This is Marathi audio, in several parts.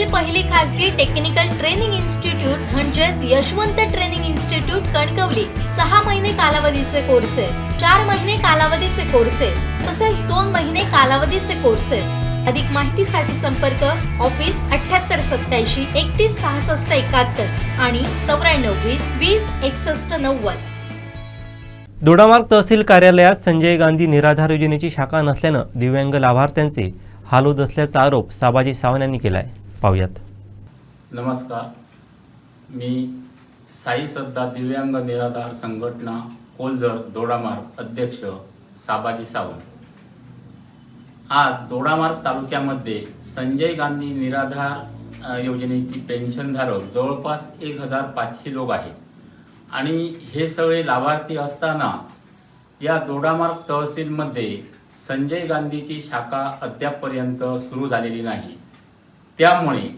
देशातील पहिली खासगी टेक्निकल ट्रेनिंग इन्स्टिट्यूट म्हणजेच यशवंत ट्रेनिंग इन्स्टिट्यूट कणकवली. सहा महिने कालावधीचे कोर्सेस चार महिने कालावधीचे कोर्सेस तसेच दोन महिने कालावधीचे कोर्सेस अधिक माहितीसाठी संपर्क ऑफिस अठ्याहत्तर सत्याऐंशी एकतीस सहासष्ट एकाहत्तर आणि चौऱ्याण्णव वीस वीस एकसष्ट नव्वद. दोडामार्ग तहसील कार्यालयात संजय गांधी निराधार योजनेची शाखा नसल्यानं दिव्यांग लाभार्थ्यांचे हाल होत असल्याचा आरोप साबाजी सावंत यांनी केला आहे पाहूयात. नमस्कार. मी साई सद्दा दिव्यांग निराधार संघटना कोलझर दोडामार्ग अध्यक्ष साबाजी सावंत. आज दोडामार्ग तालुक्यामध्ये संजय गांधी निराधार योजनेची पेन्शनधारक जवळपास एक हजार पाचशे लोक आहेत. आणि हे सगळे लाभार्थी असतानाच या दोडामार्ग तहसीलमध्ये संजय गांधीची शाखा अद्यापपर्यंत सुरू झालेली नाही. त्यामुळे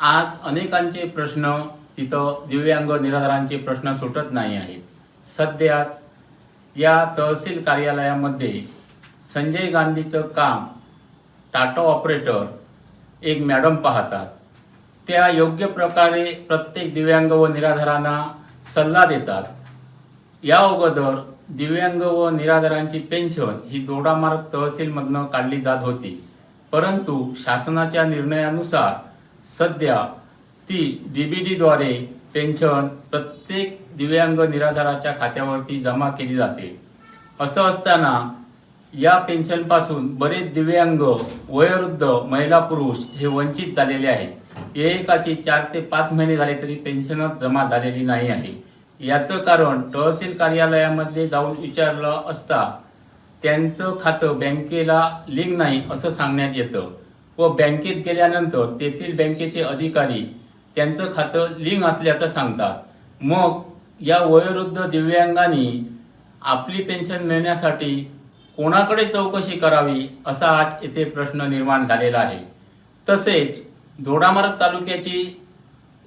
आज अनेकांचे प्रश्न तिथं दिव्यांग निराधारांचे प्रश्न सुटत नाही आहेत. सध्याच या तहसील कार्यालयामध्ये संजय गांधीचं काम टाटा ऑपरेटर एक मॅडम पाहतात. त्या योग्य प्रकारे प्रत्येक दिव्यांग व निराधारांना सल्ला देतात. या अगोदर दिव्यांग व निराधारांची पेन्शन ही दोडामार्ग तहसीलमधनं काढली जात होती. परंतु शासनाच्या निर्णयानुसार सध्या ती डी बी डीद्वारे पेन्शन प्रत्येक दिव्यांग निराधाराच्या खात्यावरती जमा केली जाते. असं असताना या पेन्शनपासून बरेच दिव्यांग वयोवृद्ध महिला पुरुष हे वंचित झालेले आहेत. एकाची चार ते पाच महिने झाले तरी पेन्शनच जमा झालेली नाही आहे. याचं कारण तहसील कार्यालयामध्ये जाऊन विचारलं असता त्यांचं खातं बँकेला लिंक नाही असं सांगण्यात येतं व बँकेत गेल्यानंतर तेथील बँकेचे अधिकारी त्यांचं खातं लिंक असल्याचं सांगतात. मग या वयोवृद्ध दिव्यांगांनी आपली पेन्शन मिळण्यासाठी कोणाकडे चौकशी करावी असा आज येथे प्रश्न निर्माण झालेला आहे. तसेच दोडामार्ग तालुक्याची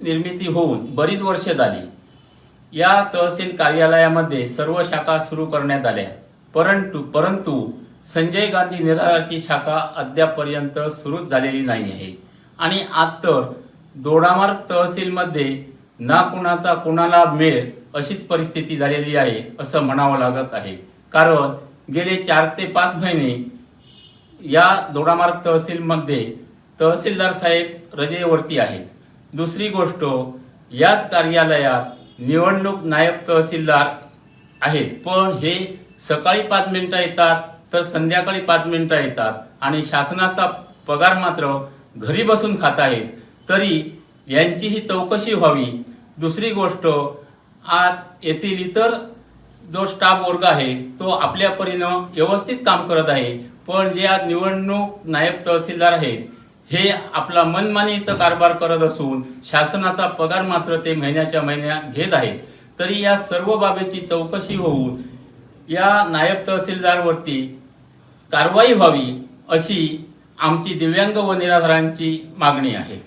निर्मिती होऊन बरीच वर्ष झाली. या तहसील कार्यालयामध्ये सर्व शाखा सुरू करण्यात आल्या. परंतु परंतु संजय गांधी निराधारची शाखा अद्यापर्यंत सुरूच झालेली नाही आहे. आणि आज तर दोडामार्ग तहसीलमध्ये ना कुणाचा कुणाला मिळेल अशीच परिस्थिती झालेली आहे असं म्हणावं लागत आहे. कारण गेले चार ते पाच महिने या दोडामार्ग तहसीलमध्ये तहसीलदार साहेब रजेवरती आहेत. दुसरी गोष्ट याच कार्यालयात निवडणूक नायब तहसीलदार आहेत. पण हे सकाळी पाच मिनिटं येतात तर संध्याकाळी पाच मिनिटं येतात. आणि शासनाचा पगार मात्र घरी बसून खात आहेत. तरी यांची ही चौकशी व्हावी. दुसरी गोष्ट आज येथील इतर जो स्टाफ वर्ग आहे तो आपल्या परीनं व्यवस्थित काम करत आहे. पण जे आज निवडणूक नायब तहसीलदार आहेत हे आपला मनमानीचा कारभार करत असून शासनाचा पगार मात्र ते महिन्याच्या महिन्या घेत आहेत. तरी या सर्व बाबीची चौकशी होऊन या नायब तहसीलदारवरती कारवाई व्हावी अशी आमची दिव्यांग व निराधारांची मागणी आहे.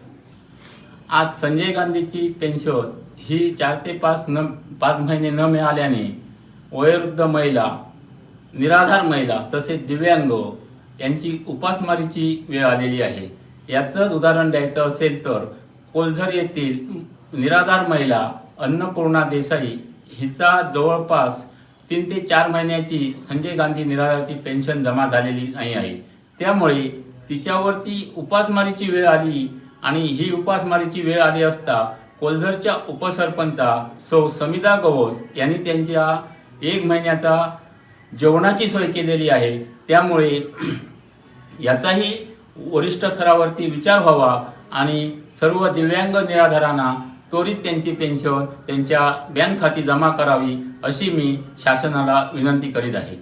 आज संजय गांधीची पेन्शन ही चार ते पाच न पाच महिने न मिळाल्याने वयोवृद्ध महिला निराधार महिला तसेच दिव्यांग यांची उपासमारीची वेळ आलेली आहे. याचंच उदाहरण द्यायचं असेल तर कोलझर येथील निराधार महिला अन्नपूर्णा देसाई हिचा जवळपास तीन ते चार महिन्याची संजय गांधी निराधारची पेन्शन जमा झालेली नाही आहे. त्यामुळे तिच्यावरती उपासमारीची वेळ आली आणि ही उपासमारीची वेळ आली असता कोलझरच्या उपसरपंचा सौ समिता गवस यांनी त्यांच्या एक महिन्याचा जेवणाची सोय केलेली आहे. त्यामुळे याचाही वरिष्ठ स्तरावरती विचार व्हावा आणि सर्व दिव्यांग निराधारांना त्वरित त्यांची पेन्शन त्यांच्या बँक खाती जमा करावी अशी मी शासनाला विनंती करीत आहे.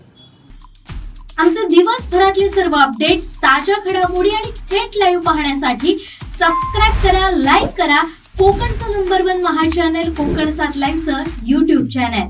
आमचे दिवसभरातले सर्व अपडेट्स ताज्या घडामोडी आणि थेट लाईव्ह पाहण्यासाठी सबस्क्राईब करा लाईक करा. कोकणचं नंबर वन महा चॅनल कोकण सात लाईव्हचं युट्यूब चॅनल